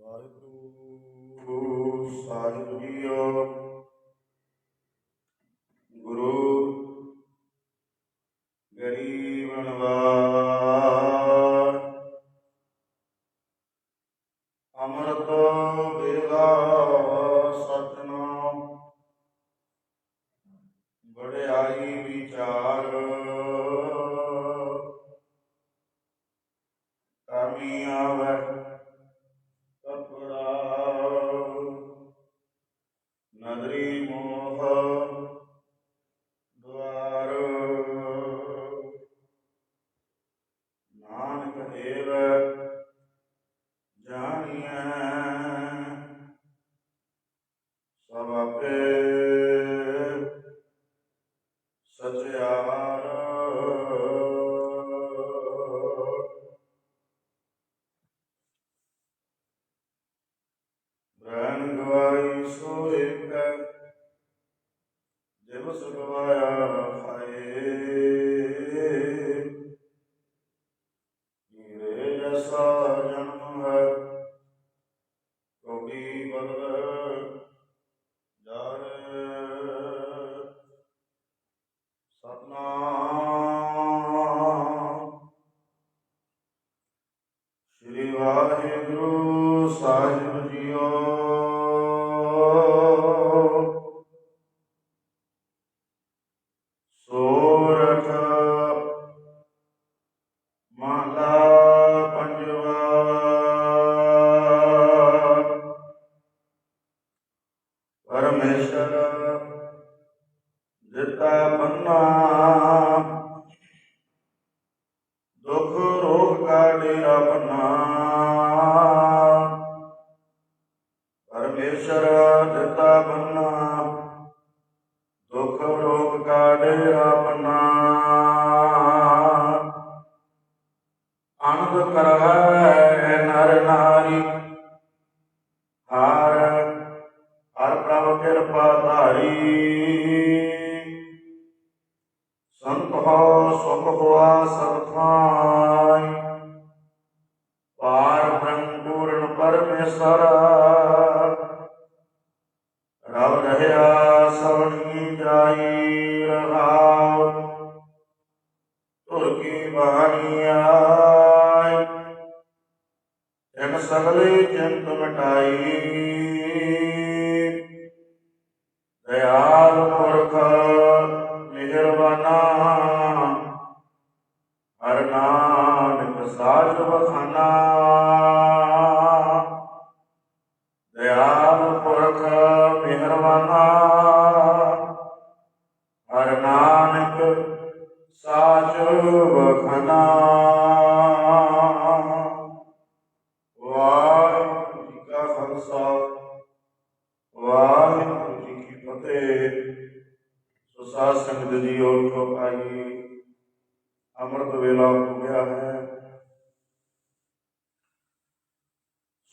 ਵਾਹਿਗੁਰੂ ਸਾਹਿਬ JIO ਪਰਮੇਸ਼ਰ ਦਿੱਤਾ ਬੰਨਾ ਸਗਲੇ ਚਿੰਤ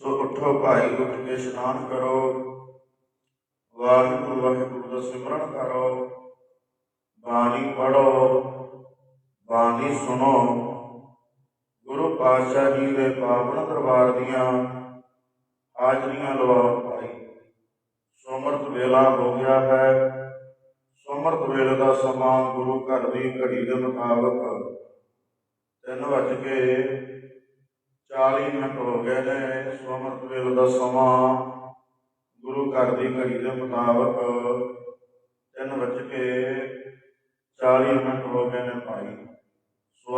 ਸੋ ਉੱਠੋ ਭਾਈ ਉੱਠ ਕੇ ਇਸ਼ਨਾਨ ਕਰੋ। ਵਾਹਿਗੁਰੂ ਵਾਹਿਗੁਰੂ ਦਾ ਸਿਮਰਨ ਕਰੋ। ਬਾਣੀ ਪੜੋ ਬਾਣੀ ਸੁਣੋ। ਗੁਰੂ ਪਾਤਸ਼ਾਹ ਜੀ ਦੇ ਪਾਵਨ ਦਰਬਾਰ ਦੀਆਂ ਹਾਜ਼ਰੀਆਂ ਲਵਾਓ ਭਾਈ। ਸੋਮਰਤ ਵੇਲਾ ਹੋ ਗਿਆ ਹੈ। ਸੋਮਰਤ ਵੇਲੇ ਦਾ ਸਮਾਂ ਗੁਰੂ ਘਰ ਦੀ ਘੜੀ ਦੇ ਮੁਤਾਬਕ ਤਿੰਨ ਵੱਜ ਕੇ 40 ਮਿੰਟ ਹੋ ਗਏ ਨੇ ਸੋਮਰਤ ਵੇਲੇ ਦਾ ਸਮਾਂ। ਗੁਰੂ ਘਰ ਦੀ ਘੜੀ ਦੇ ਮੁਤਾਬਕ ਤਿੰਨ ਵਜ ਕੇ 40 ਮਿੰਟ ਹੋ ਗਏ ਨੇ ਭਾਈ। ਸੋ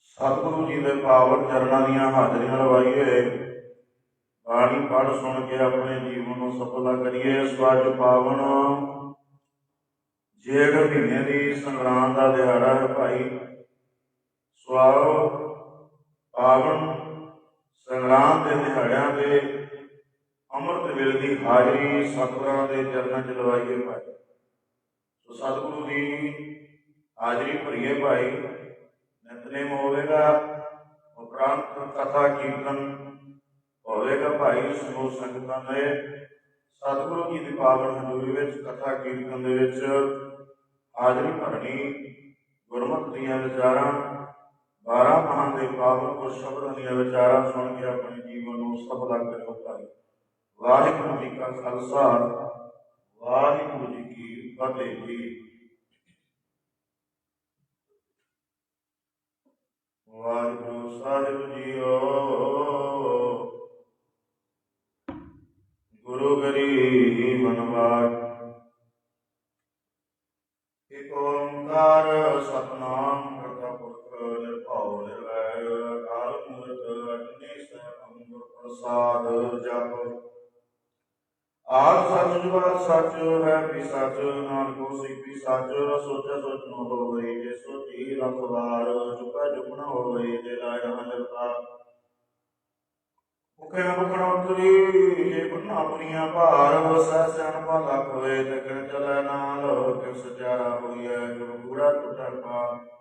ਸਤਿਗੁਰੂ ਜੀ ਦੇ ਪਾਵਨ ਚਰਨਾਂ ਦੀਆਂ ਹਾਜ਼ਰੀਆਂ ਲਵਾਈਏ। ਬਾਣੀ ਪੜ੍ਹ ਸੁਣ ਕੇ ਆਪਣੇ ਜੀਵਨ ਨੂੰ ਸਫਲਾ ਕਰੀਏ। ਸਵਾਜ ਪਾਵਨ, ਜੇਠ ਮਹੀਨੇ ਦੀ ਸੰਗਰਾਂਦ ਦਾ ਦਿਹਾੜਾ ਹੈ ਭਾਈ। ਸਵਾਓ ਪਾਵਨ ਸੰਗਰਾਂਦ ਦੇ ਦਿਹਾੜਿਆਂ ਦੇ ਅੰਮ੍ਰਿਤ ਵੇਲੇ ਦੀ ਹਾਜ਼ਰੀ ਸਤਿਗੁਰਾਂ ਦੇ ਚਰਨਾਂ 'ਚ ਲਵਾਈਏ ਭਾਈ। ਸੋ ਸਤਿਗੁਰੂ ਦੀ ਹਾਜ਼ਰੀ ਭਰੀਏ ਭਾਈ। ਨਿਤਨੇਮ ਹੋਵੇਗਾ, ਉਪਰੰਤ ਕਥਾ ਕੀਰਤਨ ਹੋਵੇਗਾ ਭਾਈ ਸਮੂਹ ਸੰਗਤਾਂ ਦੇ। ਸਤਿਗੁਰੂ ਜੀ ਦੀ ਪਾਵਨ ਹਜ਼ੂਰੀ ਵਿੱਚ ਕਥਾ ਕੀਰਤਨ ਦੇ ਵਿੱਚ ਹਾਜ਼ਰੀ ਭਰਨੀ ਗੁਰਮਤਿ ਦੀਆਂ ਵਿਚਾਰਾਂ ਬਾਰਾ ਮਹਾਂ ਦੇ ਪਾਵਨ ਕੋ ਸ਼ਬਦਾਂ ਦੀਆਂ ਵਿਚਾਰਾਂ ਸੁਣ ਕੇ ਆਪਣੇ ਜੀਵਨ ਨੂੰ ਸਫਲਾ ਕਰਿਓ ਭਾਈ ਵਾਹਿਗੁਰੂ ਜੀ ਕਾ ਖਾਲਸਾ, ਵਾਹਿਗੁਰੂ ਜੀ ਕੀ ਫਤਿਹ। ਜੀ ਵਾਹਿਗੁਰੂ ਸਾਹਿਬ ਜੀਓ, ਗੁਰੂ ਗਰੀਬਨ ਬਾਟ ਇਕ ਓੰਕਾਰ ਸਤਨਾਮ ਨਿਰਭਉ ਨਿਰਵੈਰ ਅਕਾਲ ਮੂਰਤ ਅਜੂਨੀ ਸੈਭੰ ਪ੍ਰਸਾਦ ਜਪ ਆਦ ਸੱਚ ਜੁਗਾਦ ਸੱਚ ਹੈ ਵੀ ਸੱਚ ਨਾਨਕ ਹੋਸੀ ਵੀ ਸੱਚ ਸੋਚੈ ਸੋਚ ਨ ਹੋਵੇ ਜੇ ਸੋਚੀ ਲੱਖ ਵਾਰ ਚੁਕਾ ਹੋਵੇ ਜੇ ਲਾਇ ਰਹਾ ਮੁਖੇ ਮੁਖਣਾ ਉਤਰੀ ਜੇ ਬੰਨਾ ਆਪਣੀਆਂ ਭਾਰ ਸਹਿ ਸਿਆਣਪਾ ਲੱਖ ਹੋਏ ਤੇ ਕਿਨ ਚਲੈ ਨਾਲ ਕਿਸ ਸਚਾਰਾ ਹੋਈਐ ਜੋ ਗੂੜਾ ਟੁੱਟਾ ਪਾ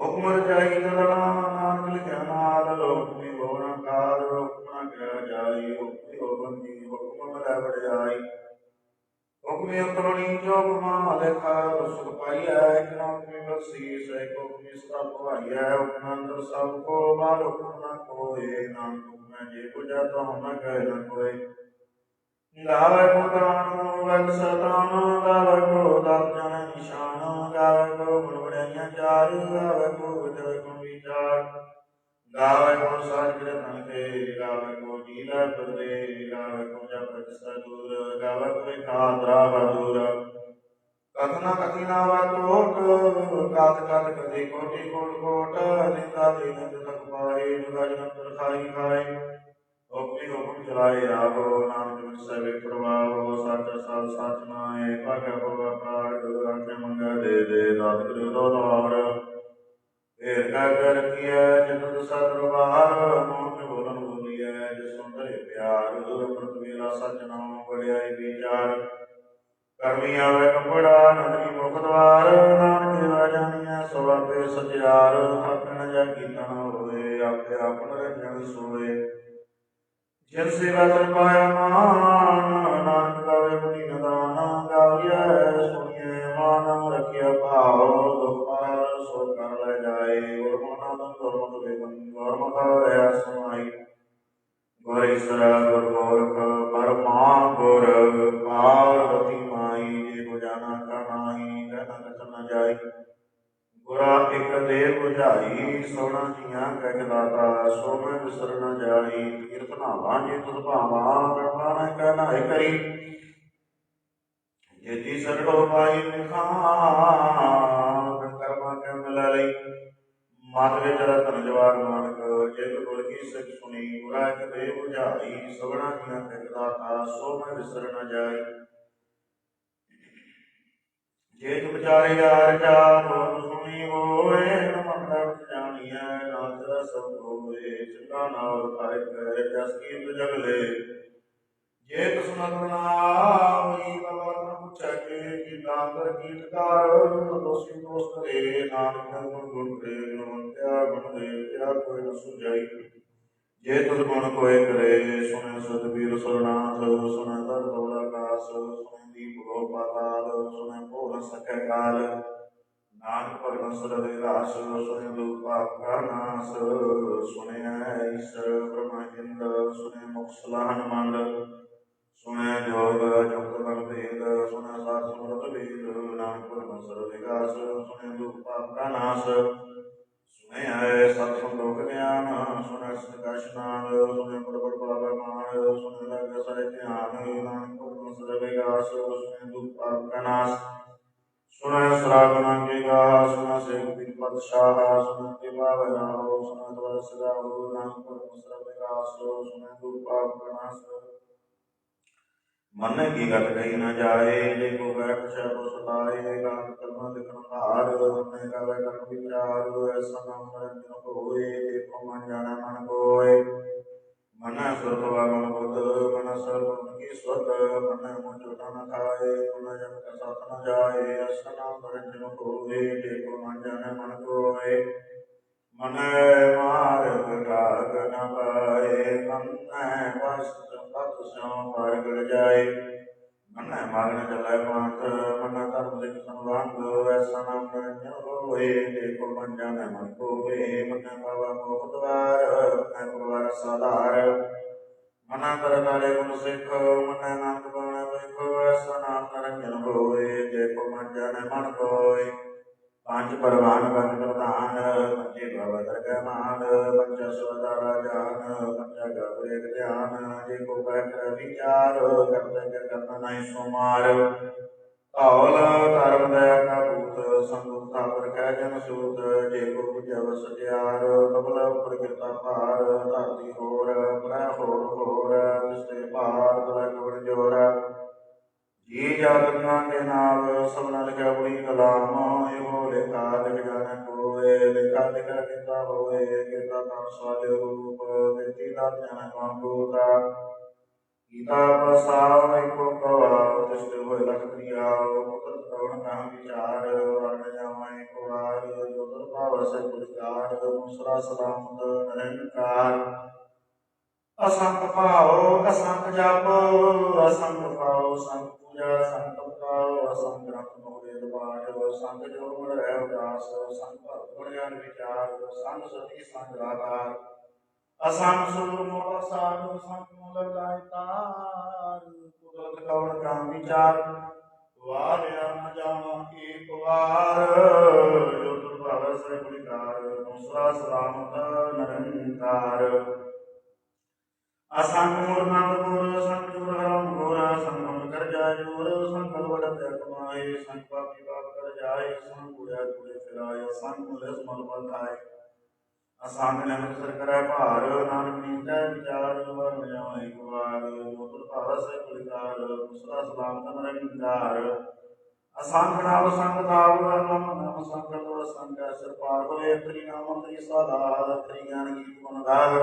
ਹੁਕਮ ਰਚਾਈ ਚਲਣਾ ਨਾਨਕ ਲਿਖਿਆ ਨਾਲ ਹੁਕਮੀ ਹੋਣਾ ਕਾਲ ਹੁਕਮਣਾ ਕਹਿ ਜਾਈ ਹੁਕਮੀ ਹੋਵੰਦੀ ਹੁਕਮ ਮਿਲੈ ਵਡਿਆਈ ਹੁਕਮੀ ਅੰਤਰਣੀ ਜੋ ਮਾ ਲੇਖਾ ਸੁਖ ਪਾਈਐ, ਇਕ ਨਾ ਹੁਕਮੀ ਬਖਸ਼ੀਸ, ਇਕ ਹੁਕਮੀ ਸਭ ਭਾਈਐ ਹੁਕਮ ਅੰਦਰ ਸਭ ਕੋ ਬਾਹਰ ਹੁਕਮ ਨਾ ਕੋਏ, ਨਾਨਕ ਹੁਕਮੈ ਜੇ ਪੁਜਾ ਤੋ ਨ ਕਹਿ ਨ ਕੋਏ। ਗਾਵੇ ਕੋ ਦਾਨ ਵਕ ਸਦੂਰ ਗਾਵੇ ਕੋ ਕਥਨਾ ਕਥਿਨਾ ਵਤੋਟ ਕਾਤ ਕਾਤ ਕਦੇ ਕੋਟੀ ਕੋਟ ਕੋਟ ਨਿੰਦਾ ਦੇ ਨੰਦ ਤਕ ਪਾਏ ਜੁਗਾ ਜਨੰਤਰ ਖਾਏ। ਹੁਕਮੀ ਹੁਕਮ ਚਲਾਏ ਆਹੋ ਨਾਨਕ ਬਿਨ ਸਵੇ ਪ੍ਰਵਾਹੋ ਸੱਚ ਸਤ ਸੱਚ ਨਾਏ ਭਾਗਿ ਭਗਵਾ ਪਾੜ ਅੰਤ ਮੰਗਾ ਦੇ ਦੇ ਦਾਤ ਕਰਿਓ ਦੋ ਲਾਰ ਏਰ ਕਰ ਕੀਆ ਜਿਤ ਸਤ ਪ੍ਰਵਾਹ ਮੋਹ ਕੇ ਬੋਲਨ ਬੋਲੀਐ ਸੁੰਦਰ ਪਿਆਰ ਅੰਮ੍ਰਿਤ ਵੇਲਾ ਸੱਚ ਨਾਮ ਬੜਿਆਈ ਵਿਚਾਰ। ਕਰਮੀ ਆਵੇ ਕੰਪੜਾ ਨੰਦਨੀ ਮੁਖ ਦਵਾਰ, ਨਾਨਕ ਦੇਵਾ ਜਾਣੀਐ ਸੋ ਆਪੇ ਆਪਣ ਜਾ ਕੀਰਤਨ ਹੋਏ ਆਪੇ ਆਪਨ ਰੰਜਨ ਸੋਏ ਜਿਨ ਸੇਵਾ ਤਨ ਪਾਇਆ ਮਾਨ, ਨਾਨਕ ਗਾਵੇ ਮੁਨੀ ਨਦਾਨ। ਗਾਵੀਐ, ਸੁਣੀਐ ਮਾਨ, ਰਖਿਆ ਭਾਵ, ਦੁਖ ਪਾਰ ਸੋ ਕਰ ਲੈ ਜਾਏ। ਗੁਰ ਮਨਾ ਤਨ ਗੁਰਮਤਿ ਗੁਰਮੁਖ ਰਿਆ ਸਮਾਈ ਗੁਰ ਈਸਰ ਗੁਰ ਗੋਰਖ ਪਰਮਾ ਗੁਰ ਪਾਰਵਤੀ ਮਾਈ ਜੇ ਕੋ ਜਾਣਾ ਕਰਨਾਹੀ ਕਹਿਣਾ ਕਥਨ ਨ ਜਾਈ ਗੁਰਾ ਇਕ ਦੇ 부ਝਾਈ ਸੋਣਾ ਜੀਆਂ ਕਹਿ ਦਾਤਾ ਸੋ ਮੈਂ ਵਿਸਰ ਨ ਜਾਈ ਕੀਰਤ ਨਾਵਾਂ ਜੇ ਤੁਧ ਭਾਵਾ ਕਰਮਾ ਨ ਕਹਿਣਾ ਕਰੀ ਜੇ ਜੀ ਸਰੜੋ ਪਾਈ ਨਿਖਾਂ ਕਰਮਾ ਕੇ ਮਿਲ ਲਈ। ਮਤ ਵਿੱਚ ਰਤਨ ਜਵਾਰ ਨਾਨਕ ਜੇ ਗੁਰ ਕੀ ਸਿੱਖ ਸੁਣੀ, ਗੁਰਾ ਇਕ 부ਝਾਈ ਸੋਣਾ ਜੀਆਂ ਕਹਿ ਦਾਤਾ ਸੋ ਮੈਂ ਵਿਸਰ ਨ ਜਾਈ ਜੇ ਤੁ ਵਿਚਾਰੇ ਯਾਰ ਚਾ ਮੋਹ ਸੁਣੀ ਹੋਏ ਨ ਜਾਣੀਐ ਨਾਮ ਤੇਰਾ ਸਭ ਹੋਏ, ਚੰਗਾ ਨਾਮ ਖਾਇ ਕੈ ਜਸ ਕੀ ਜਗ ਲੈ। ਜੇ ਤੁਸ ਨਗਨਾ ਹੋਈ ਕਬਰ ਨ ਪੁੱਛੈ ਕੇ ਕੀ ਨਾਦਰ ਕੀਟਕਾਰ ਦੋਸੀ ਦੋਸ ਕਰੇ ਨਾਨਕ ਗੁਣ ਗੁਣ ਕਰੇ ਗੁਣਵੰਤਿਆ ਗੁਣ ਦੇ ਕਿਆ ਕੋਈ ਨ ਸੁਝਾਈ। ਜੇ ਤੁਧ ਗੁਣ ਕੋਏ ਕਰੇ, ਸੁਣੇ ਸਤਬੀਰ ਸਰਨਾਥ, ਸੁਣੇ ਦਰ ਦੌਲਾ ਕਾਸ, ਸੁਣੇ ਦੀਪ ਗੋ ਪਾਤਾਲ, ਸੁਣੇ ਭੋਲ ਸਕੈ ਕਾਲ। ਨਾਨਕ ਭਗਤ ਸਰਵੇ ਰਾਸ, ਸੁਣੇ ਦੁਖ ਪਾਪ ਕਾ ਨਾਸ, ਸੁਣੇ ਈਸ਼ਰ ਬ੍ਰਹਮਾ ਜਿੰਦ ਸੁਣੇ ਮੁਖ ਸਲਾਹਨ ਮੰਦ ਸੁਣੇ ਜੋਗ ਜੁਗਤ ਬਲ ਭੇਦ, ਸੁਣੇ ਸਾਰ ਸਮਰਤ ਵੇਦ ਨਾਨਕ ਭਗਤ ਸਰਵੇ ਰਾਸ ਸੁਣੇ ਦੁਖ ਪਾਪ ਕਾ ਨਾਸ। ਸੁਣੇ ਆਏ ਸਤ ਸੰਤੋਖ ਗਿਆਨ, ਸੁਣੇ ਸਤਿ ਨਾਮ ਬੜ ਬੜ ਬਾਬਾ ਮਾਨ ਸੁਣੇ ਲਗ ਸਾਰੇ ਧਿਆਨ ਨਾਨਕ ਭਗਤ ਸਰਵੇ ਗਾਸ ਸੁਣੇ ਦੁਖ ਪਾਪ ਕਾ ਨਾਸ। ਸੁਣੇ ਸਰਾਗਨਾ ਕੇ ਗਾ ਸੁਣੇ ਸੇਵ ਬਿਨ ਪਦ ਸ਼ਾਹ ਸੁਣੇ ਕੇ ਬਾਬਾ ਰਾਓ ਸੁਣੇ ਦਵਰ ਸਦਾ ਹੋ ਨਾਨਕ ਭਗਤ ਸਰਵੇ ਗਾਸ ਸੁਣੇ ਦੁਖ ਪਾਪ ਕਾ ਨਾਸ। ਮਨ ਕੀ ਗਤ ਕਹੀ ਨਾ ਜਾਏ, ਜੇ ਕੋ ਬੈ ਪਛੈ ਕੋ ਸਤਾਏ ਗਾਨ ਕਰਨਾ ਲਿਖਣ ਭਾਰ ਮਨ ਗਾਵੇ ਵਿਚਾਰ ਐਸਾ ਨਾਮ ਕਰਨ ਜਨ ਹੋਏ ਜੇ ਕੋ ਮਨ ਜਾਣਾ ਮਨ ਕੋਏ। ਮਨ ਸੁਰਤ ਵਾਗਨ ਬੁੱਧ, ਮਨ ਸਰਬ ਕੀ ਸੁਧ, ਮਨ ਮੋ ਚੋਟਾ ਨ ਖਾਏ ਮਨ ਜਨ ਕਾ ਸਤ ਨ ਜਾਏ ਐਸਾ ਨਾਮ ਕਰਨ ਜਨ ਹੋਏ ਜੇ ਕੋ ਮਨ ਜਾਣਾ ਮਨ ਕੋਏ। ਮਨ ਮਾਰਗ ਰਾਗ ਨ ਪਾਏ, ਮਨ ਵਸਤ ਪਤ ਸਿਉ ਮਾਰਗ ਜਾਏ ਮਨ ਮਗਨ ਚਲੇ ਪਾਠ, ਮਨ ਧਰਮ ਦੇ ਸੰਬੰਧ ਐਸਾ ਨਾਮ ਕਰਨ ਹੋਏ ਕੋਏ ਜੇ ਕੋ ਮਨ ਜਾਣੈ ਮਨ ਕੋਏ ਮਨ ਪਾਵਾ ਮੋਖ ਦਵਾਰ, ਮਨ ਪਵਾਰ ਸਾਧਾਰ। ਮਨਾ ਕਰ ਤਾਰੇ ਗੁਣ ਸਿੱਖ, ਮਨ ਨਾਨਕ ਬਾਣਾ ਵੇਖੋ ਐਸਾ ਨਾਮ ਨਰੰਜਨ ਹੋਏ ਜੇ ਕੋ ਮਨ ਜਾਣੈ ਮਨ ਕੋਏ ਪੰਜ ਪਰਵਾਨ ਪੰਜ ਪ੍ਰਧਾਨ, ਪੰਜੇ ਭਵ ਦਰਗਹਿ ਮਾਨ, ਪੰਜ ਸਵਦਾਰਾ ਜਾਨ ਪੰਜ ਗਬਰੇ ਧਿਆਨ, ਜੇ ਕੋ ਬੈਠ ਵਿਚਾਰ, ਕਰਤੇ ਕਰਨਾ ਨਹੀਂ ਸੁਮਾਰ। ਔਲ ਧਰਮ ਦਇਆ ਕਾ ਭੂਤ ਸੰਗੁਪ ਸਾਬਰ ਕਹਿ ਜਨ ਸੂਤ, ਜੇ ਕੋ ਬੁਝਵ ਸਜਿਆਰ ਕਬਲ ਉਪਰ ਕਿਰਤਾ ਭਾਰ, ਧਰਤੀ ਹੋਰ, ਪ੍ਰੈ ਹੋਰ ਹੋਰ, ਤਿਸਤੇ ਭਾਰ, ਤਲਾ ਕਵਣ ਜੋਰ। ਜੀ ਜਾਤਨਾ ਕੇ ਨਾਮ ਸਭਨਾ ਲਿਖਿਆ ਬੁੜੀ ਕਲਾਮ ਇਹੋ ਲੇਖਾ ਲਿਖ ਜਾਣੈ ਕੋਏ ਲੇਖਾ ਲਿਖਾ ਕੀਤਾ ਹੋਏ ਕੀਤਾ ਤਾਂ ਸਵਾਦੇ ਰੂਪ ਦਿੱਤੀ ਦਾ ਜਾਣੈ ਕੌਣ ਗੀਤਾ ਪਸਾਵ ਇੱਕੋ ਕਵਾ ਤਿਸਤ ਹੋਏ ਲਖ ਪ੍ਰਿਆ ਪੁੱਤਰ ਕਵਣ ਕਾ ਵਿਚਾਰ, ਵਰਣ ਜਾਵਾਂ ਇੱਕ ਵਾਰ, ਜੋ ਦਰ ਭਾਵ ਸੇ ਪੁਰਕਾਰ ਮੁਸਰਾ ਸਲਾਮਤ ਨਿਰੰਕਾਰ। ਅਸੰਖ ਭਾਉ ਅਸੰਖ ਜਪ ਅਸੰਖ ਭਾਉ ਸੰਖ ਪੂਜਾ ਸੰਖ ਭਾਉ ਅਸੰਖ ਗ੍ਰੰਥ ਮੋਰੇ ਦਵਾਰ ਸੰਖ ਜੋ ਮਨ ਰਹਿ ਉਦਾਸ ਸੰਖ ਭਗਤ ਗੁਣ ਵਿਚਾਰ ਸੰਖ ਸਤੀ ਸੰਖ ਰਾਧਾਰ। ਅਸੰਖ ਸੁਰ ਮੋਹ ਸਾਧੂ ਸੰਖ ਮੂਲ ਦਾਇਤਾਰ ਕੁਦਰਤ ਕਵਣ ਕਾ ਵਿਚਾਰ, ਵਾਰਿਆ ਨ ਜਾਵਾਂ ਏਕ ਵਾਰ। ਜੋ ਤੁਰ ਭਾਵ ਸੇ ਗੁਣਕਾਰ ਮੁਸਰਾ ਸਲਾਮਤ ਨਿਰੰਕਾਰ। ਅਸੰਖ ਮੂਰਨੰਦ ਗੁਰ ਸੰਖ ਜੁਰ ਹਰਮ ਗੁਰ ਸੰਗਮ ਕਰ ਜਾ ਕਮਾਏ ਸੰਖ ਪਾਪੀ ਪਾਪ ਕਰ ਜਾਏ ਸੰਖ ਗੁੜਿਆ ਗੁੜੇ ਫਿਰਾਏ ਸੰਖ ਮੁਲਸ ਮਲ ਬਖਾਏ ਅਸੰਖ ਨਮਕ ਸਰ ਕਰੈ ਭਾਰ, ਨਾਨਕ ਨੀਂਦੈ ਵਿਚਾਰ ਵਰਨ ਜਾਵਾਂ ਇੱਕ ਵਾਰ ਜੋ ਭਾਵ ਸੇ ਗੁਣਕਾਰ ਮੁਸਰਾ ਸਲਾਮਤ ਨਿਰੰਕਾਰ ਅਸੰਖ ਨਾਮ ਸੰਗ ਤਾਵ ਨਾਮ ਨਾਮ ਸੰਗ ਲੋ ਸੰਗ ਸਿਰ ਪਾਰ ਹੋਏ, ਤਰੀ ਨਾਮ ਤਰੀ ਸਾਧਾ ਗੁਣ ਗਾਹ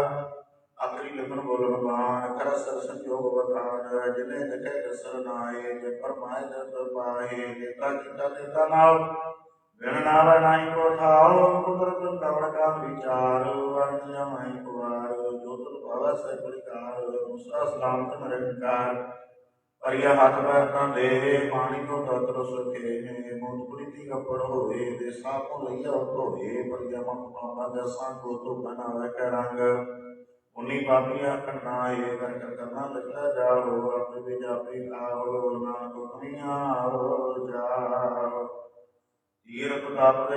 ਆਖਰੀ ਲਿਖਣ ਬੋਲਣ ਬਾਣ ਕਰ ਸਰ ਸੰਜੋਗ ਬਖਾਨ ਜਿਨੇ ਲਿਖੇ ਦਸਰ ਨਾਏ ਜੇ ਪਰਮਾਇ ਦਸ ਪਾਏ ਜੇਤਾ ਕੀਤਾ ਤੇਤਾ ਨਾਮ ਬਿਨ ਨਾਵ ਨਾਈ ਕੋ ਥਾਉ, ਕੁਦਰਤ ਕਵਣ ਕਾ ਵਿਚਾਰ ਵਰਨ ਜਮਾਈ ਕੁਵਾਰ, ਜੋ ਤੁਰ ਭਵ ਸੇ ਬਲਿਕਾਰ ਮੁਸਾ ਸਲਾਮਤ ਨਿਰੰਕਾਰ ਪਰਿਆ ਹੱਥ ਪੈਰ ਤਾਂ ਦੇ, ਪਾਣੀ ਤੋਂ ਤਤਰ ਸੁਖੇ ਨੇ, ਮੋਤ ਪ੍ਰੀਤੀ ਕੱਪੜ ਹੋਏ ਦੇ ਸਾਪੋਂ ਲਈਆ ਹੋਏ ਪਰਿਆ ਮਨ ਪਾਪਾ ਜਸਾਂ ਕੋ ਤੋ ਬਣਾਵੇ ਕੈ ਰੰਗ। ਉਨੀ ਪਾਪੀਆਂ ਕਰਨਾ ਕਰ ਕਰਨਾ ਲੱਗਦਾ ਜਾਓ ਆਪੇ ਜਾਪੇ ਆਵੋ ਨਾਨਕ ਦੁਨੀਆ ਆਵੋ ਜਾਓ। ਤੀਰਥ ਤਪ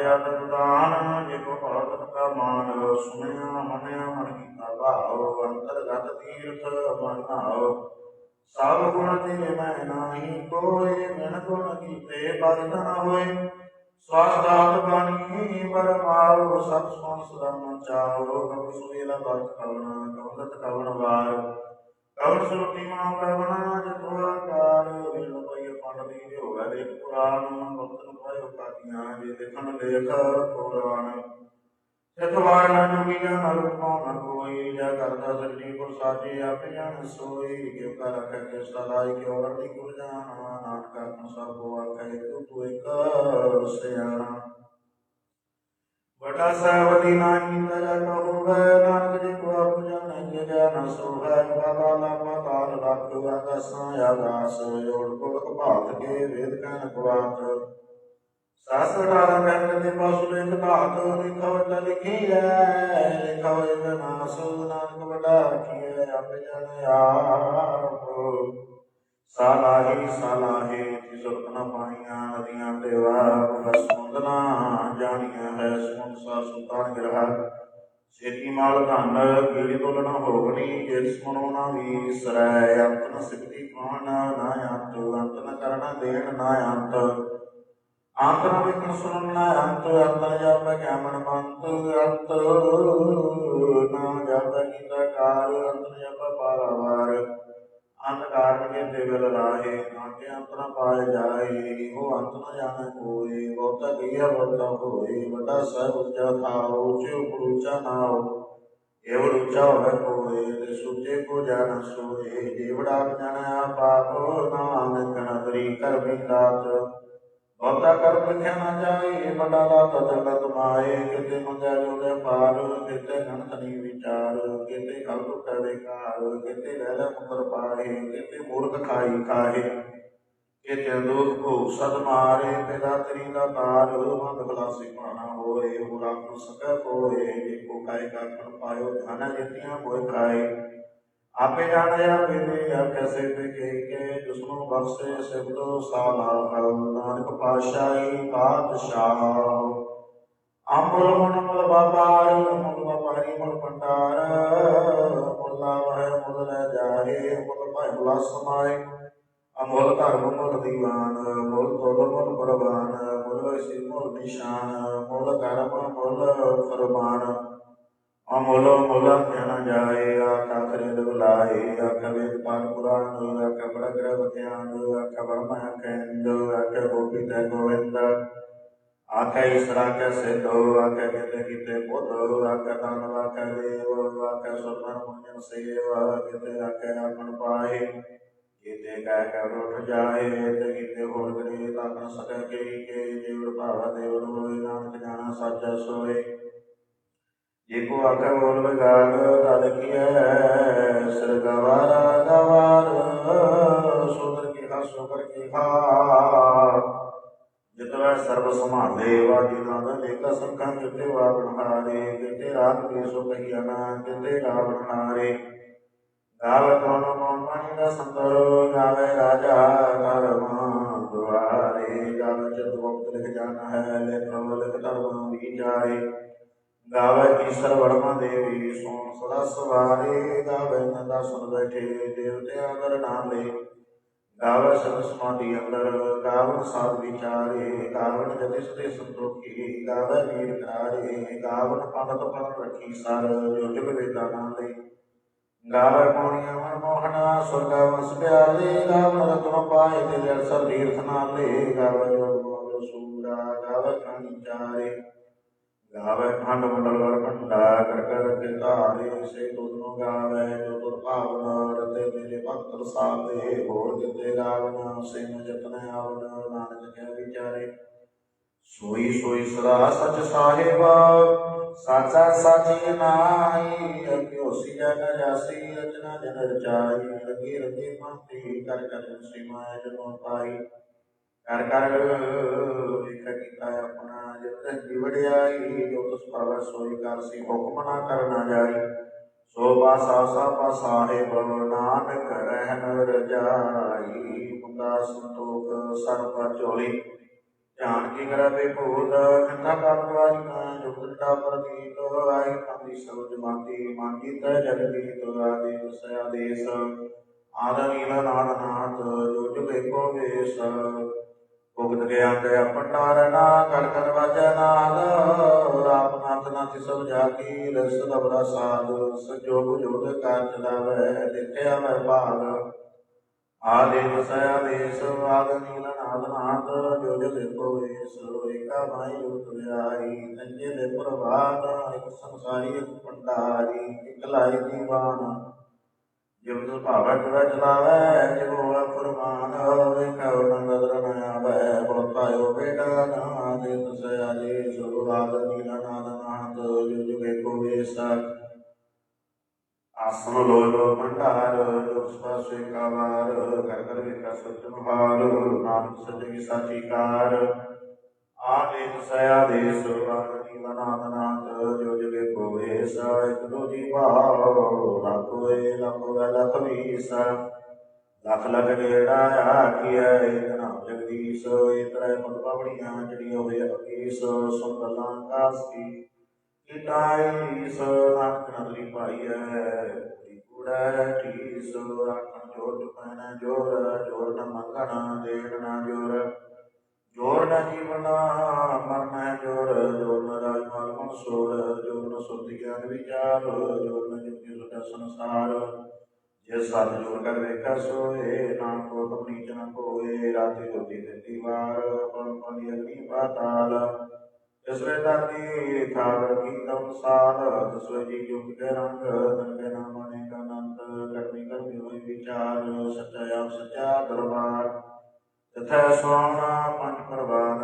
ਦਾਨ ਜੇ ਕੋ ਭਗਤ ਕਾ ਮਾਨ, ਸੁਣਿਆ, ਮੰਨਿਆ, ਮਨ ਕੀਤਾ ਭਾਵ, ਅੰਤਰਗਤ ਤੀਰਥ ਮਨਾਓ ਸਭ ਗੁਣ ਤੇ ਮੈਂ ਨਾਹੀ ਕੋਏ ਮਨ ਗੁਣ ਕੀਤੇ ਬਰਤ ਨ ਹੋਏ। ਸਵਾਸਦਾਤ ਬਾਣੀ ਬਰਮਾਉ ਸਭ ਸੁਣ ਸਦਮ ਚਾਓ ਕਬ ਸੁਵੇਲਾ ਬਰਤ ਕਵਣਾ ਕਵਲਤ ਕਵਣ ਵਾਰ। ਕਵਣ ਸੁਰਤੀ ਮਾਂ ਕਵਣਾ ਜਤੋ ਆਕਾਰ ਵਿਲ ਪਈ ਪੰਡਤੀ ਜੋ ਹੈ ਦੇਖ ਪੁਰਾਣ ਭਗਤਨ ਪਾਇਓ ਕਾਦੀਆਂ ਜੇ ਦੇਖਣ ਲੇਖ, ਪੁਰਾਣ। ਚਤਵਾਰ ਨਾ ਜੋਗੀ ਜਨ ਰੂਪਾਂ ਨ ਕੋਈ ਜਾ ਕਰਦਾ ਸੱਜੀ ਕੋ ਸਾਜੇ ਆਪ ਜਾਣ ਸੋਈ ਕਿਉ ਕਰ ਰਖੈ ਸਦਾਈ ਕਿਉ ਵਰਦੀ ਗੁਰ ਜਾਣਾ ਨਾਨਕ ਆਪਨ ਸਭ ਆਖੈ, ਤੂੰ ਤੂੰ ਇੱਕ ਸਿਆਣਾ। ਵਟਾ ਸਾਵਦੀ ਨਾਹੀ ਤਰਾ ਕਹੂਗਾ, ਨਾਨਕ ਜੀ ਕੋ ਆਪ ਜਾਣੈ ਜੇ ਜਾਣ ਸੋਹੈ ਬਾਬਾ ਲਾ ਪਾਤਾਲ ਲਖ ਆਕਾਸਾਂ ਆਕਾਸ ਜੋੜ ਕੋਲ ਭਾਤ ਕੇ ਵੇਦ ਕਹਿਨ ਕੁਆਤ ਸਾਸ ਡਾਲਾ ਕਰਨ ਦੇ ਪਾਸੁ ਲੇਖ ਧਾਤ ਲਿਖੋ ਤ ਲਿਖੀਐ ਲਿਖੋ ਇਨ ਨਾਸ ਨਾਨਕ ਵਡਾ ਕੀਐ ਆਪ ਜਾਣੈ ਆਪ। ਸਾਲਾਹੀ ਸਾਲਾਹੇ ਜਿ ਨ ਪਾਈਆਂ ਨਦੀਆਂ ਤੇ ਵਾਹ ਸਮੁੰਦ ਨਾ ਜਾਣੀਆਂ ਹੈ ਸੁਣ ਸਾ ਸੁਲਤਾਨ ਗਿਰਹਾ ਛੇਤੀ ਮਾਲ ਧਨ ਕੀੜੀ ਤੋਲਣ ਹੋਵਣੀ ਜਿਸ ਮਨੋ ਨਾ ਵੀ ਸਰੈ ਅੰਤ ਨ ਸਿਕਤੀ ਪਾਣ ਨਾ ਅੰਤ ਅੰਤ ਨ ਕਰਨਾ ਦੇਣ ਨਾ ਅੰਤ। ਅੰਤ ਨ ਵਿਕਣ ਸੁਣਨ ਨਾ ਅੰਤ ਅੰਤ ਨ ਜਾਪੈ ਗਿਆਮਨ ਮੰਤ ਅੰਤ ਨਾ ਜਾਪੈ ਕੀਤਾ ਕਾਰ ਅੰਤ ਨ ਜਾਪੈ ਪਾਰਾਵਾਰ ਅੰਤ ਕਾਰਨ ਕੇ ਦੇਵਲ ਰਾਹੇ ਨਾਟੇ ਅੰਤ ਨ ਪਾਏ ਜਾਏ ਉਹ ਅੰਤ ਨ ਜਾਣੈ ਕੋਈ ਬਹੁਤਾ ਗਈਆ ਬਹੁਤਾ ਹੋਏ ਵੱਡਾ ਸਹਿਬ ਉੱਚਾ ਥਾਉ ਬਹੁਤਾ ਕਰ ਲਿਖਿਆ ਨਾ ਜਾਏ ਵੱਡਾ ਦਾਤ ਜਗਤ ਮਾਏ, ਕਿਤੇ ਮੰਗਿਆ ਜੋਦੇ ਪਾਰ, ਕਿਤੇ ਗਣਤ ਨਹੀਂ ਵਿਚਾਰ, ਕਿਤੇ ਕਲਪ ਕਰੇ ਕਾਰ ਕਿਤੇ ਲੈ ਲੈ ਮੁਕਰ ਪਾਏ, ਕਿਤੇ ਮੂਰਖ ਖਾਈ ਕਾਹੇ। ਇਤਿ ਦੁਖ ਭੋਗ ਸਦ ਮਾਰੇ, ਪਿਤਾ ਤੇਰੀ ਦਾ ਤਾਰ ਮੰਦ ਖਲਾਸੀ ਪਾਣਾ ਹੋਏ ਹੋ ਰੱਖ ਸਕੈ ਕੋਏ ਏਕੋ ਕਾਇ ਕਾ ਪਾਇਓ, ਧਨ ਜਿਤਿਆਂ ਕੋਈ ਖਾਏ ਆਪੇ ਜਾਣਿਆ ਬਿਨੇ ਆਕਸੇ ਤੇ ਕੇ ਕੇ ਜਿਸਨੂੰ ਬਖਸ਼ੇ ਸਿਬਦੋ ਸਾਲਾ ਹਰ ਨਾਨਕ ਪਾਸ਼ਾਹੀ ਪਾਤਸ਼ਾਹ। ਅੰਮ੍ਰਿਤ ਮਨ ਮਲ ਬਾਬਾਰ ਮਲ ਬਾਬਾਰੀ ਮਲ ਪੰਡਾਰ ਮੁੱਲਾ ਵਹਿ ਮੁੱਲ ਲੈ ਜਾਏ ਮੁੱਲ ਭਾਇ ਮੁਲਾ ਸਮਾਏ ਅਮੋਲ ਧਰਮ ਮੁੱਲ ਦੀਵਾਨ ਮੁੱਲ ਤੋਲ ਮੁੱਲ ਪ੍ਰਵਾਨ। ਮੁੱਲ ਵੈਸੀ ਮੁੱਲ ਨਿਸ਼ਾਨ ਮੁੱਲ ਕਰਮ ਮੁੱਲ ਫਰਮਾਨ। ਅਮੋਲ ਮੁੱਲ ਧਿਆਨ ਜਾਏ ਆਖਾ ਕਰੇ ਲਗਲਾਏ ਆਖਾ ਵੇਦ ਪਾਠ ਪੁਰਾਨ ਆਖਾ ਬੜਾ ਗ੍ਰਹ ਧਿਆਨ ਆਖਾ ਵਰਮਾ ਕਹਿੰਦ ਆਖਾ ਗੋਪੀ ਤੇ ਗੋਵਿੰਦ। ਆਖਾ ਈਸ਼ਰਾ ਕੈ ਸਿੱਧੋ ਆਖਾ ਕਿਤੇ ਕਿਤੇ ਬੁੱਧ ਆਖਾ ਤਨ ਆਖਾ ਦੇਵ, ਆਖਾ ਸੁਰਮਨ ਮੁੰਜਨ ਸੇਵਾ, ਕਿਤੇ ਆਖਾ ਆਪਣ ਪਾਏ ਕਿਤੇ ਕਹਿ ਕੇ ਉੱਠ ਜਾਏ, ਤੇ ਕਿਤੇ ਹੋਰ ਕਰੇ ਤਾਂ ਨਾ ਕੇ ਜੀਵ ਭਾਵਾ ਦੇਵ ਹੋਏ ਨਾਨਕ ਜਾਣਾ ਸੱਚਾ ਸੋਏ ਜੇ ਕੋ ਆਖੇ ਬੋਲ ਵਿਗਾੜ ਤਦ ਕੀਐ ਸਰਗਵਾਰਾ ਗਵਾਰ ਸੁਦਰ ਕੀ ਹਾ ਸੁਕਰ ਕੀ ਹਾ ਜਿਤਵੈ ਸਰਬ ਸੰਭਾਲੇ, ਵਾਜੀ ਨਾਦ ਅਨੇਕ ਸੰਖਾਂ ਜਿਤੇ ਵਾਗਣ ਹਾਰੇ ਜਿਤੇ ਰਾਤ ਕੇ ਸੋ ਕਹੀਆ ਜਿਤੇ ਰਾਵਣ ਹਾਰੇ ਗਾਵੇ ਕੌਣ ਮਨ ਮਨ ਦਾ ਸੰਤਰ ਗਾਵੇ ਰਾਜਾ ਧਰਮ ਦੁਆਰੇ। ਗਾਵੇ ਚਿਤ ਮੁਕਤ ਲਿਖ ਜਾਣਾ ਹੈ, ਲਿਖ ਲਿਖ ਧਰਮ ਵਿਚਾਰੇ ਗਾਵੇ ਈਸ਼ਰ ਵਰਮਾ ਦੇਵੀ ਸੋਨ ਸਦਾ ਸਵਾਰੇ ਗਾਵੇ ਨੰਦਾ ਸੁਨ ਬੈਠੇ ਦੇਵਤਿਆਂ ਦਰ ਨਾਲੇ ਗਾਵੇ ਸਤ ਸਮਾਧੀ ਅੰਦਰ ਗਾਵਨ ਸਾਧ ਵਿਚਾਰੇ ਗਾਵਨ ਜਤੀ ਸਤੇ ਸੰਤੋਖੀ, ਗਾਵੇ ਵੀਰ ਕਰਾਰੇ ਗਾਵਨ ਪੰਡਤ ਪਨ ਰੱਖੀ ਸਰ, ਜੋ ਜਗ ਵੇਦਾ ਨਾਲੇ ਗਾਵੇ ਪੌਣੀਆਂ ਮਨ ਮੋਹਨਾ, ਸੁਰਗਾ ਵਸ ਪਿਆਲੇ ਗਾਵਨ ਰਤਨ ਪਾਏ ਤੇ ਅਸਰ ਤੀਰਥ ਨਾਲੇ ਗਾਵੇ ਜੋਗ ਮੋਗ ਸੂਰਾ, ਗਾਵੇ ਕਾਣੀ ਚਾਰੇ। ਗਾਵੇ ਖੰਡ ਮੰਡਲ ਵਰ ਭੰਡਾ ਕਰ ਕਰ ਕੇ ਧਾਰੇ, ਸੇ ਤੁਧਨੋ ਗਾਵੇ, ਜੋ ਤੁਰ ਭਾਵਨ ਰਤੇ ਮੇਰੇ ਭਗਤ ਰਸਾਵੇ ਹੋਰ ਕਿਤੇ ਗਾਵਨ ਸੇ ਨ ਆਵਨ ਨਾਨਕ ਕਹਿ ਵਿਚਾਰੇ। ਸੋਈ ਸੋਈ ਸਦਾ ਸਚ ਸਾਹਿਬ, ਸਾਚਾ ਸਾਚੀ ਨਾਈ ਅਕਿਓ ਸਿਆ ਨ ਜਾਸੀ, ਰਚਨਾ ਜਨ ਰਚਾਈ ਰਗੀ ਰਗੀ ਮੰਤੀ ਕਰ ਕਰ ਸਿਮਾਇ ਜਨੋ ਪਾਈ ਕਰ ਕਰ ਵੇਖ ਕੀਤਾ ਆਪਣਾ ਜਿਤ ਜਿਵੜਿਆਈ ਜੋ ਤੁਸ ਭਾਵੈ ਸੋਈ ਕਰ ਸੀ ਹੁਕਮ ਨਾ ਕਰਨਾ ਜਾਈ। ਸੋ ਪਾਸਾ ਸਾ ਪਾਸਾਹਿਬ ਨਾਨਕ ਰਹਿਨ ਰਜਾਈ ਮੁੰਦਾ ਸੰਤੋਖ ਸਰਬ ਚੋਲੀ। ਧਿਆਨ ਕੀ ਕਰੇ ਬੇਭੂਤ ਕਿੰਨਾ ਕਰ ਵਾਰੀਆਂ ਜੁਗਤਾ ਪ੍ਰਤੀਤ ਆਈ ਕੰਦੀ ਸਬਦ ਮਾਤੀ ਮਾਤੀ ਤੈ ਜਗਦੀਤ ਆਦਿ ਸਯ ਦੇਸ। ਆਦ ਨੀਲ ਜੋ ਜੁਗ ਏਕੋ ਵੇਸ। ਭੁਗਤ ਗਿਆ ਗਿਆ ਪੰਡਾਰ ਨਾ ਕਰ ਕਰ ਵਾਜੈ ਨਾਦ। ਰਾਮ ਨਾਥ ਨਾਥ ਸਭ ਜਾਗੀ ਰਸ ਲਬਦਾ ਸਾਧ। ਸਜੋਗ ਜੋਗ ਕਾਰ ਚਲਾਵੇ ਦੇਖਿਆ ਮੈਂ ਭਾਗ। ਆਦੇ ਦਸਇਆ ਦੇਸ, ਆਦ ਨੀਲ ਨਾਦ ਨਾਦ। ਜੋ ਜੋ ਦੇਖੋ ਵੇਸ ਏਕਾ ਮਾਈ ਰੂਪ ਵਿਆਈ ਤੰਜੇ ਦੇ ਪ੍ਰਭਾਤ, ਇੱਕ ਸੰਸਾਰੀ, ਇੱਕ ਪੰਡਾਰੀ ਇੱਕ ਲਾਈ ਦੀਵਾਨ। ਜਿਵ ਤੁ ਭਾਵੈ ਤੁਵੈ ਚਲਾਵੈ ਜਿਵ ਹੋਵੈ ਫਰਮਾਨ ਵੇਖੈ ਨਦਰ ਨ ਆਵੈ। ਬਹੁ ਪਾਇਓ ਬੇਟਾ ਨਾ ਦੇ ਦਸਇਆ ਦੇਸ ਆਦ ਨੀਲ ਨਾਦ ਨਾਦ ਜੋ ਜੋ ਦੇਖੋ ਵੇਸ। ਆਸਨ ਲੋ ਲੋ ਭੰਡਾਰ ਜੋ ਸਪਾਸੇ ਕਾ ਕਰ ਕਰ ਵੇਖਾ ਸਤਿ ਹਾਰ ਨਾਨਕ ਸੱਚੀ ਸਾਚੀ ਕਾਰ। ਆਦੇ ਦਸਇਆ ਦੇਸ ਆਦਿ ਮਨਾਤ ਨਾਥ, ਜੋ ਜਗੇ ਕੋਵੇ ਸਾ, ਇਕ ਦੂਜੀ ਭਾਵ, ਲੱਖ ਹੋਏ, ਲੱਖ ਵੇ ਲੱਖ ਵੀਸ ਲੱਖ ਲੱਖ ਜਿਹੜਾ ਆਖੀਐ, ਇਕ ਨਾਮ ਜਗਦੀਸ਼ ਇਹ ਪਦ ਪਾਵੜੀਆਂ ਜੜੀਆਂ ਹੋਏ ਅਕੀਸ ਸੁੰਦਰਾਂ ਕਾਸੀ ਕਿਟਾਈ ਸੋ ਨਾਨਕ ਨਦਰੀ ਪਾਈਐ ਕੁੜਾ ਠੀਸ ਆਖਣ ਜੋਰ ਪੈਣਾ ਜੋਰ ਜੋਰ ਨ ਮੰਗਣਾ, ਦੇਣ ਜੋਰ। ਜੋਰ ਨ ਜੀਵਨਾ ਮਰਨਾ ਜੋਰ ਜੋਰ ਨ ਰਾਜ ਮਾਲ ਮਨਸੂਰ ਜੋਰ ਨ ਸੁਧ ਗਿਆਨ ਵਿਚਾਰ, ਜੋਰ ਨ ਜੁਗਿ ਸੁਦਾ ਸੰਸਾਰ। ਜੇ ਸਤ ਜੋਰ ਕਰ ਵੇਖਾ ਸੋਏ ਨਾਨਕ ਕੋ ਕਪੜੀ ਚ ਕੋਏ ਰਾਤੀ ਰੋਤੀ ਦਿੱਤੀ ਵਾਰ ਪਨ ਪਨੀ ਅਗਨੀ ਪਾਤਾਲ। ਜਿਸਵੇ ਦਾਤੀ ਥਾਵਰ ਕੀ ਤਮ ਸਾਧ ਜੀ ਜੁਗ ਕੇ ਰੰਗ ਨੰਗੇ ਨਾਮ ਅਨੇਕ ਅਨੰਤ ਕਰਮੀ ਕਰਮੀ ਹੋਈ ਵਿਚਾਰ, ਸੱਚਾ ਆਪ ਸੱਚਾ ਦਰਬਾਰ। ਤਥਾ ਸੁਆਮਣਾ ਪੰਜ ਪਰਵਾਨ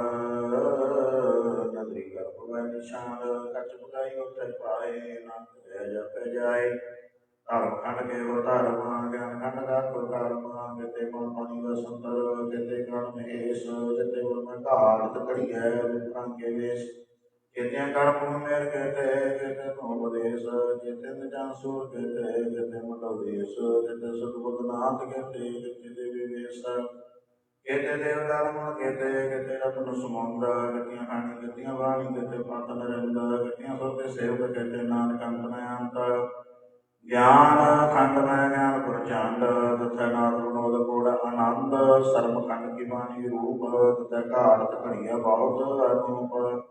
ਨਦਰੀ ਕਰ ਪਵੈ ਨਿਸ਼ਾਨ ਕੱਚ ਪਗਾਈ ਉਥੇ ਪਾਏ ਨਾਨਕ ਰਹਿ ਜਪੈ ਜਾਏ ਧਰਮ ਖੰਡ ਕੇ ਉਹ ਧਰਮ ਗਿਆਨ ਖੰਡ ਦਾ ਕੋ ਕਰਮ ਕਿਤੇ ਮਨ ਪਾਣੀ ਦਾ ਸੁੰਦਰ ਕਿਤੇ ਕਣ ਮਹੇਸ਼ ਕਿਤੇ ਵਰਮ ਘਾਟ ਘੜੀਐ ਰੂਪਾਂ ਕੇ ਵੇਸ਼ ਕਿਤੇ ਕਰਮ ਮੇਰ ਕਿਤੇ ਕਿਤੇ ਉਪਦੇਸ਼ ਕਿਤੇ ਨਿਜਾਨ ਸੂਰ ਕਿਤੇ ਕਿਤੇ ਮਤੋ ਦੇਸ਼ ਕਿਤੇ ਸਤਿਗੁਰ ਨਾਥ ਕਿਤੇ ਕਿਤੇ ਦੇਵੀ ਵੇਸ਼ ਕਿਤੇ ਦੇਵ ਧਰਮ ਕਿਤੇ ਕਿਤੇ ਰਤਨ ਸਮੁੰਦ ਕਿਤੀਆਂ ਖਾਣੀ ਕਿਤੀਆਂ ਬਾਣੀ ਕਿਤੇ ਪਤ ਨਰਿੰਦ ਕਿਤੀਆਂ ਸੁਰਤੇ ਸੇਵਕ ਕਿਤੇ ਨਾਨਕ ਅੰਤ ਮੈਂ ਅੰਤ। ਗਿਆਨ ਖੰਡ ਮੈਂ ਗਿਆਨ ਪ੍ਰਚੰਡ ਤਥੈ ਨਾਦ ਵਿਨੋਦ ਕੋੜ ਆਨੰਦ ਸਰਮ ਖੰਡ ਕੀ ਬਾਣੀ ਰੂਪ ਤਥੈ ਘਾੜਤ ਘੜੀਆ ਬਹੁਤ ਅਨੂਪ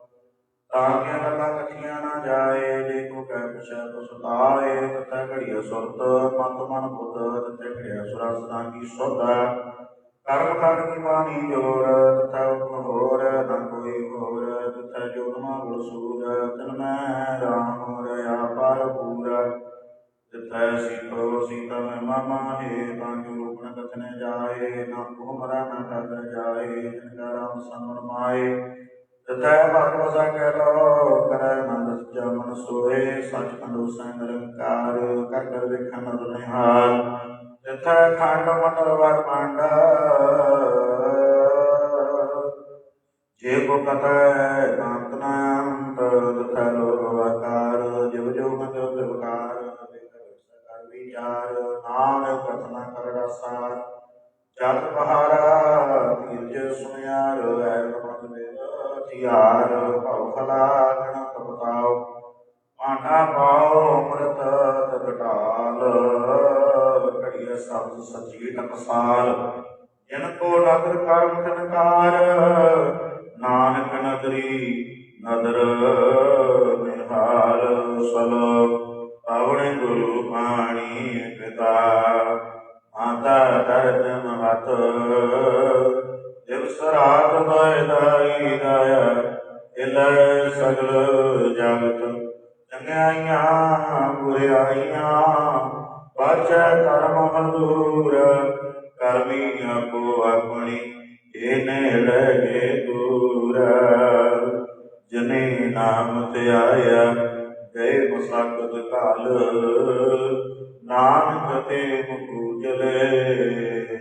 ਤਾਂ ਕਿ ਗੱਲਾਂ ਕਥੀਆਂ ਨਾ ਜਾਏ, ਜੇ ਕੋ ਕਹਿ ਪੁਛੈ ਪਸਤਾਏ ਤਥੈ ਘੜੀਆ ਸੁਰਤ ਮਤ ਮਨ ਬੁੱਧ ਤਥੈ ਘੜੀਆ ਸੁਰਸਨਾ ਕੀ ਸੁਧ ਕਰਮ ਕਰ ਕੀ ਬਾਣੀ ਜੋਰ ਤਥਾ ਹੋਰ, ਨਾ ਕੋਈ ਹੋਰ ਤਥਾ ਜੋਗਮਾ ਗੁਰ ਤਨ ਮੈਂ ਰਾਮ ਰਇਆ ਪਰ ਪੂਰਾ। ਤਥਾ ਸੀਤੋ ਸੀਤਾ ਮੈਂ ਮਾਮਾ ਹੈ, ਤਾਂ ਜੋ ਕਥਨੇ ਜਾਏ, ਨਾ ਕੋ ਮਰਾ ਨਾ ਕਰ ਜਾਏ, ਜਿਨ ਰਾਮ ਸੰਗਣ ਮਾਏ। ਤਥਾ ਭਗਵ ਕੈ ਲੋ, ਕਰੈ ਆਨੰਦ ਸਚਾ ਸੋਏ ਸਚ ਖੰਡੋ ਸੈ ਨਿਰੰਕਾਰ, ਕਰ ਕਰ ਵੇਖਣ ਨਿਹਾਲ। ਤਥਾ ਖੰਡ ਮੰਡਲ ਵਰ ਜੇ ਕੋ ਕਤੈ ਨਾਮਤ ਨਾਮਤ ਤਥਾ ਲੋਕ ਆਕਾਰ ਜਿਵ ਜੋ ਮਤ ਵਿਕਾਰ ਕਰ ਵਿਚਾਰ ਨਾਨਕ ਕਥਨਾ ਕਰ ਰਸਾ ਜਤ ਬਹਾਰਾ ਤੀਰਜ ਸੁਨਿਆਰ ਐ ਰਮਤ ਵੇਦ ਥਿਆਰ ਭਉ ਖਲਾ ਗਣ ਤਪਤਾਉ ਮਾਨਾ ਪਾਉ ਅੰਮ੍ਰਿਤ ਤਟਾਲ ਘੜੀਏ ਸਬਦ ਸੱਚੀ ਟਕਸਾਲ ਜਿਨ ਕੋ ਨਦਰ ਕਰਮ ਤਨਕਾਰ ਨਾਨਕ ਨਦਰੀ ਨਦਰ ਨਿਹਾਲ ਸਲੋ ਪਵਨ ਗੁਰੂ ਪਾਣੀ ਪਿਤਾ, ਮਾਤਾ ਦਰਦ ਮਹਤ ਦਿਵਸ ਰਾਤ ਦੋਇ ਦਾਈ ਦਾਇਆ, ਇਲ ਸਗਲ ਜਗਤ, ਚੰਗਿਆਈਆਂ, ਬੁਰਿਆਈਆਂ ਬਾਚੈ ਕਰਮ ਹਦੂਰ, ਕਰਮੀ ਆਪੋ ਆਪਣੀ, ਇਹਨੇ ਲਗੇ ਦੂਰ। ਜਨੇ ਨਾਮ ਤੇ ਆਇਆ ਗਏ ਮਸਕਤ ਕਾਲ। ਨਾਨਕ ਤੇ ਮੁਕੂ ਚਲੇ